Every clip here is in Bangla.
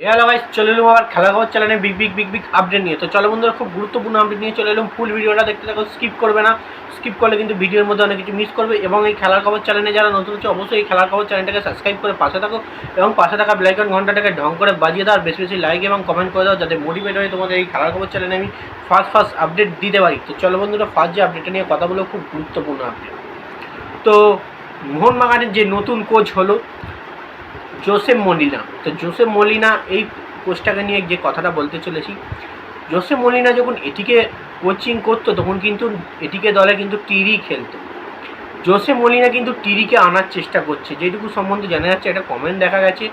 হ্যালো ভাই চলে এলাম আবার খবর চ্যানেলে big big big big update নিয়ে। তো চলো বন্ধুরা, খুব গুরুত্বপূর্ণ আপডেট নিয়ে চলে এলাম ফুল ভিডিওটা। দেখতে থাকো স্কিপ করবে না। স্কিপ করলে কিন্তু ভিডিওর মধ্যে অনেক কিছু মিস করবে এবং এই খেলার খবর চ্যানেলে যারা নতুন হচ্ছে অবশ্যই এই খেলার খবর চ্যানেলটাকে সাবস্ক্রাইব করে পাশে থাকো এবং পাশে থাকা বেলাইকন ঘন্টাটাকে ঢং করে বাজিয়ে দাও বেশি বেশি লাইক এবং কমেন্ট করে দাও, যাতে মোটিভেট হয়ে তোমাদের এই খেলার খবর চ্যানেলে আমি ফার্স্ট ফার্স্ট আপডেট দিতে পারি। তো চলো বন্ধুরা ফার্স্ট যে আপডেটটা নিয়ে কথা বলো খুব গুরুত্বপূর্ণ আপডেট তো মোহনবাগানের যে নতুন কোচ হলো জোসেফ মলিনা। তো জোসেফ মলিনা, এই কোচটাকে নিয়ে যে কথাটা বলতে চলেছি, জোসেফ মলিনা যখন এটিকে কোচিং করতো, তখন কিন্তু এটিকে দলে কিন্তু টিরি খেলতো। জোসেফ মলিনা কিন্তু টিরিকে আনার চেষ্টা করছে। যেটুকু সম্বন্ধে জানা যাচ্ছে, একটা কমেন্ট দেখা গেছে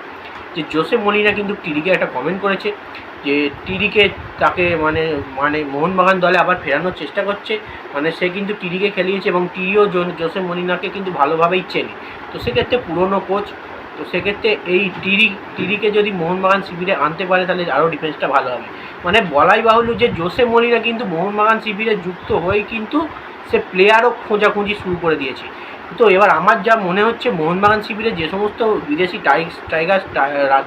যে জোসেফ মলিনা কিন্তু টিরিকে একটা কমেন্ট করেছে যে টিরিকে তাকে মানে মানে মোহনবাগান দলে আবার ফেরানোর চেষ্টা করছে। মানে সে কিন্তু টিরিকে খেলিয়েছে এবং টিরিও জোসেফ মলিনাকে কিন্তু ভালোভাবেই চেনে। তো সেক্ষেত্রে পুরনো কোচ তো সেক্ষেত্রে এই টিরি, টিরিকে যদি মোহনবাগান শিবিরে আনতে পারে, তাহলে আরও ডিফেন্সটা ভালো হবে। মানে বলাই বাহুল্য যে জোসে মলিনা কিন্তু মোহনবাগান শিবিরে যুক্ত হয়ে কিন্তু সে প্লেয়ারও খোঁজাখুঁজি শুরু করে দিয়েছে। তো এবার আমার যা মনে হচ্ছে, মোহনবাগান শিবিরে যে সমস্ত বিদেশি টাইগ টাইগার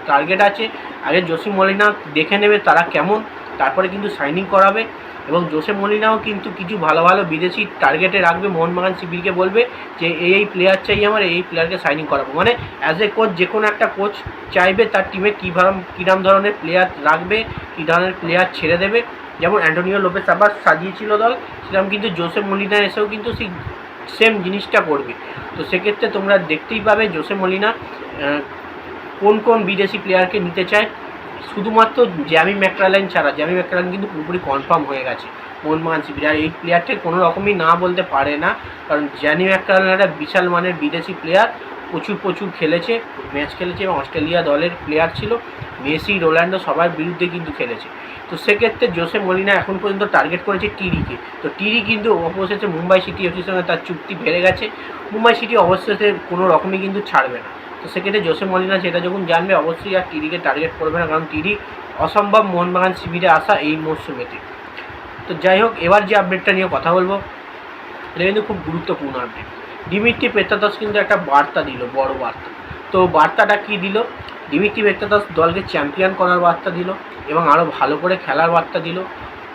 টার্গেট আছে, আগে জোসে মলিনা দেখে নেবে তারা কেমন, তারপরে কিন্তু সাইনিং করাবে। এবং জোসেফ মলিনাও কিন্তু কিছু ভালো ভালো বিদেশি টার্গেটে রাখবে। মোহনবাগান শিবিরকে বলবে যে, এই এই প্লেয়ার চাই আমার, এই প্লেয়ারকে সাইনিং করাবো। মানে অ্যাজ এ কোচ যে কোনো একটা কোচ চাইবে তার টিমে কী ভাবে কীরম ধরনের প্লেয়ার রাখবে, কী ধরনের প্লেয়ার ছেড়ে দেবে। যেমন অ্যান্টোনিও লোপেস আবার সাজিয়েছিল দল, সেরকম কিন্তু জোসেফ মলিনা এসেও কিন্তু সেই সেম জিনিসটা করবে। তো সেক্ষেত্রে তোমরা দেখতেই পাবে জোসে মলিনা কোন কোন বিদেশি প্লেয়ারকে নিতে চায়। শুধুমাত্র জ্যামি ম্যাকরালাইন ছাড়া, জ্যামি ম্যাকরালাইন কিন্তু পুরোপুরি কনফার্ম হয়ে গেছে। মোহনবাগান শিবিরে আর এই প্লেয়ারটি কোনো রকমই না বলতে পারে না, কারণ জ্যানি ম্যাকরালাইন একটা বিশাল মানের বিদেশি প্লেয়ার প্রচুর প্রচুর খেলেছে ম্যাচ খেলেছে এবং অস্ট্রেলিয়া দলের প্লেয়ার ছিল। মেসি, রোনাল্ডো সবার বিরুদ্ধে কিন্তু খেলেছে। তো সেক্ষেত্রে জোসে মলিনা এখন পর্যন্ত টার্গেট করেছে টিরিকে। তো টিরি কিন্তু অবশেষে মুম্বাই সিটি এফসির সঙ্গে তার চুক্তি বেড়ে গেছে। মুম্বাই সিটি অবশেষে কোনো রকমই কিন্তু ছাড়বে না। তো সেক্ষেত্রে জোসে মলিনা সেটা যখন জানবে, অবশ্যই আর টিডিকে টার্গেট করবে না, কারণ টিরি অসম্ভব মোহনবাগান শিবিরে আসা এই মরশুমেতে। তো যাই হোক, এবার যে আপডেটটা নিয়ে কথা বলব, এটা কিন্তু খুব গুরুত্বপূর্ণ আপডেট ডিমিট্রি পেত্তাদস কিন্তু একটা বার্তা দিল, বড় বার্তা। তো বার্তাটা কি দিল? ডিমিট্রি পেত্তাদস দলকে চ্যাম্পিয়ন করার বার্তা দিল এবং আরও ভালো করে খেলার বার্তা দিল,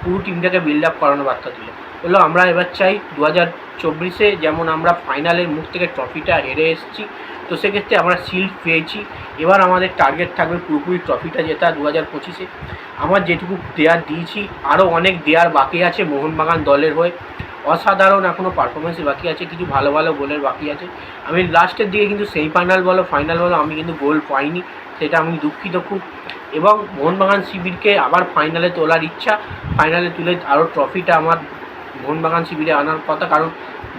পুরো টিমটাকে বিল্ড আপ করানোর বার্তা দিল। বলল, আমরা এবার চাই দু হাজার চব্বিশে যেমন আমরা ফাইনালের মুখ থেকে ট্রফিটা হেরে এসেছি তো সেক্ষেত্রে আমরা শিল্ড পেয়েছি। এবার আমাদের টার্গেট থাকবে পুরোপুরি ট্রফিটা জেতা দু হাজার পঁচিশে। আমার যেটুকু দেয়ার দিয়েছি আরও অনেক দেয়ার বাকি আছে মোহনবাগান দলের হয়ে। অসাধারণ এখনও পারফরমেন্স বাকি আছে, কিছু ভালো ভালো গোলের বাকি আছে। আমি লাস্টের দিকে কিন্তু সেমিফাইনাল বলো ফাইনাল বলো, আমি কিন্তু গোল পাইনি, সেটা আমি দুঃখিত খুব। এবং মোহনবাগান শিবিরকে আবার ফাইনালে তোলার ইচ্ছা ফাইনালে তুলে আরও ট্রফিটা আমার মোহনবাগান শিবিরে আনার কথা। কারণ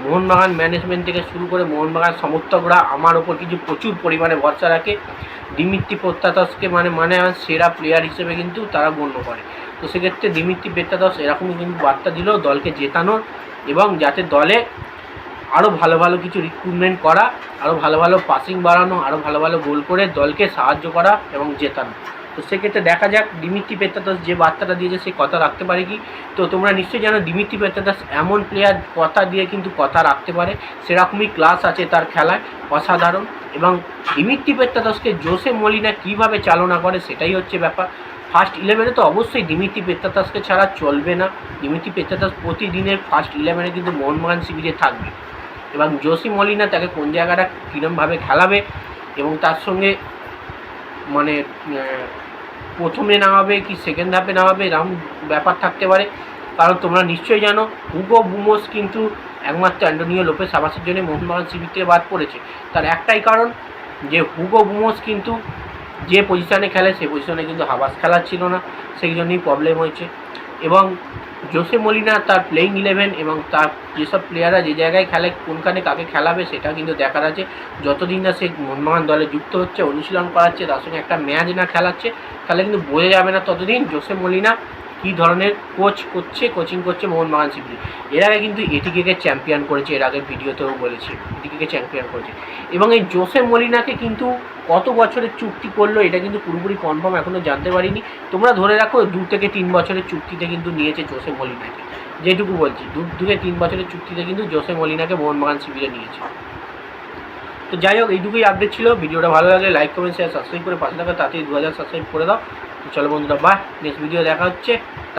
মোহনবাগান ম্যানেজমেন্ট থেকে শুরু করে মোহনবাগান সমর্থকরা আমার ওপর কিছু প্রচুর পরিমাণে ভরসা রাখে। দিমিত্রি প্রত্যাতসকে মানে মানে আমার সেরা প্লেয়ার হিসেবে কিন্তু তারা গণ্য করে। তো সেক্ষেত্রে দিমিত্রি পেত্তাদস এরকমই কিন্তু বার্তা দিল দলকে জেতানোর এবং যাতে দলে আরও ভালো ভালো কিছু রিক্রুটমেন্ট করা আরও ভালো ভালো পাসিং বাড়ানো আরও ভালো ভালো গোল করে দলকে সাহায্য করা এবং জেতানো। তো সেক্ষেত্রে দেখা যাক দিমিত্রি পেত্তাদাস যে বার্তাটা দিয়েছে সে কথা রাখতে পারে কি? তো তোমরা নিশ্চয়ই জানো দিমিত্রি পেত্তাদাস এমন প্লেয়ার কথা দিয়ে কিন্তু কথা রাখতে পারে। সেরকমই ক্লাস আছে তার খেলায়, অসাধারণ। এবং দিমিত্রি পেত্তাদাসকে জোসে মলিনা কীভাবে চালনা করে সেটাই হচ্ছে ব্যাপার। ফার্স্ট ইলেভেনে তো অবশ্যই দিমিত্রি পেত্তাদাসকে ছাড়া চলবে না। দিমিত্রি পেত্তাদাস প্রতিদিনের ফার্স্ট ইলেভেনে কিন্তু মোহনবাগান শিবিরে থাকবে। এবং জোসি মলিনা তাকে কোন জায়গাটা কীরমভাবে খেলাবে এবং তার সঙ্গে মানে প্রথমে নামাবে কি সেকেন্ড হাফে নামাবে এরকম ব্যাপার থাকতে পারে। কারণ তোমরা নিশ্চয়ই জানো, হুগো বুমোস কিন্তু একমাত্র অ্যান্টোনিও লোপেস আবাসের জন্য মোহনবাগান শিবির থেকে বাদ পড়েছে। তার একটাই কারণ যে হুগো বুমোস কিন্তু যে পজিশানে খেলে, সেই পজিশনে কিন্তু হাবাস খেলা ছিল না, সেই জন্যই প্রবলেম হয়েছে। এবং জোসে মলিনা তার প্লেয়িং ইলেভেন এবং তার যেসব প্লেয়াররা যে জায়গায় খেলে, কোনখানে কাকে খেলাবে সেটা কিন্তু দেখার আছে। যতদিন না সে মোহনবাগান দলে যুক্ত হচ্ছে, অনুশীলন করাচ্ছে, তার সঙ্গে একটা ম্যাচ না খেলাচ্ছে, তাহলে কিন্তু বোঝা যাবে না ততদিন জোসে মলিনা কী ধরনের কোচ করছে কোচিং করছে মোহনবাগান শিবিরে এর আগে কিন্তু এটিকে চ্যাম্পিয়ন করেছে, এর আগের ভিডিওতেও বলেছি এটিকে চ্যাম্পিয়ন করেছে। এবং এই জোসে মলিনাকে কিন্তু কত বছরের চুক্তি করল, এটা কিন্তু পুরোপুরি কনফার্ম এখনও জানতে পারিনি। তোমরা ধরে রাখো, দু থেকে তিন বছরের চুক্তিতে কিন্তু নিয়েছে জোসে মলিনাকে। যেটুকু বলছি, দু থেকে তিন বছরের চুক্তিতে কিন্তু জোসে মলিনাকে মোহনবাগান শিবিরে নিয়েছে। তো যাই হোক, এইটুকুই আপডেট ছিল। ভিডিওটা ভালো লাগলে লাইক কমেন্ট শেয়ার সাবস্ক্রাইব করে পাশে থাকা তাড়াতাড়ি দু হাজার সাবস্ক্রাইব করে দাও। চলো বন্ধুরা বাই নেক্সট ভিডিও দেখা হচ্ছে।